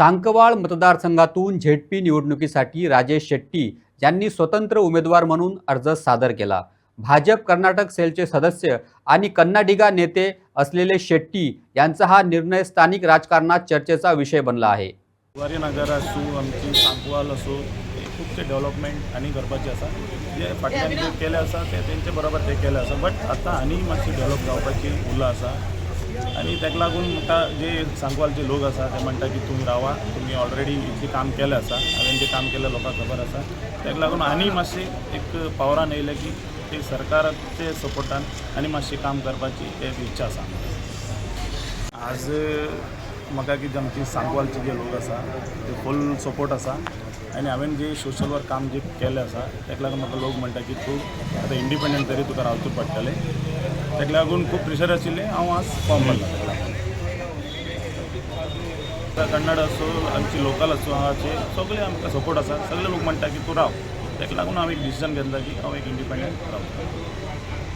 सांकवाळ मतदारसंघातून झेडपी निवडणुकीसाठी राजेश शेट्टी यांनी स्वतंत्र उमेदवार म्हणून अर्ज सादर केला. भाजप कर्नाटक सेलचे सदस्य आणि कन्नाडिगा नेते असलेले शेट्टी यांचा हा निर्णय स्थानिक राजकारणात चर्चेचा विषय बनला आहे. नगर असो आमची सांकवाल असो खूपचे डेव्हलपमेंट आणि करपाचें असा जे फाटल्यान केले असा ते तेंचे बरोबर ते केले असा बट आता आणि मातशी डेव्हलप जावपाची उरला असा आनी ताका लागून म्हणटा जे सांगवालचे लोक आसा ते म्हणटा की तुमी रावा तुमी ऑलरेडी इतलें काम केलें आसा हांवें जें काम केलें लोकांक खबर आसा ताका लागून आनी मातशें एक पावरान येयलें की ते सरकाराचे सपोर्टान आनी मातशें काम करपाची एक इच्छा आसा आज म्हाका कितें आमची सांगवालचे जे लोक आसा ते फूल सपोर्ट आसा आनी हांवें जे सोशल वर्क काम जे केलें आसा ताका लागून म्हाका लोक म्हणटा की तूं आतां इंडिपेंडंट तरी तुका रावचें पडटलें. ताका लागून खूब प्रेशर आशिल्लें हांव आज फॉर्म भरलां. कन्नड आसूं आमची लोकल आसूं हांगाचे सगळे आमकां सपोर्ट आसा सगळे लोक म्हणटा की तूं राव. ताका लागून हांव एक डिसिजन घेतला की हांव एक इंडिपेंडंट रावता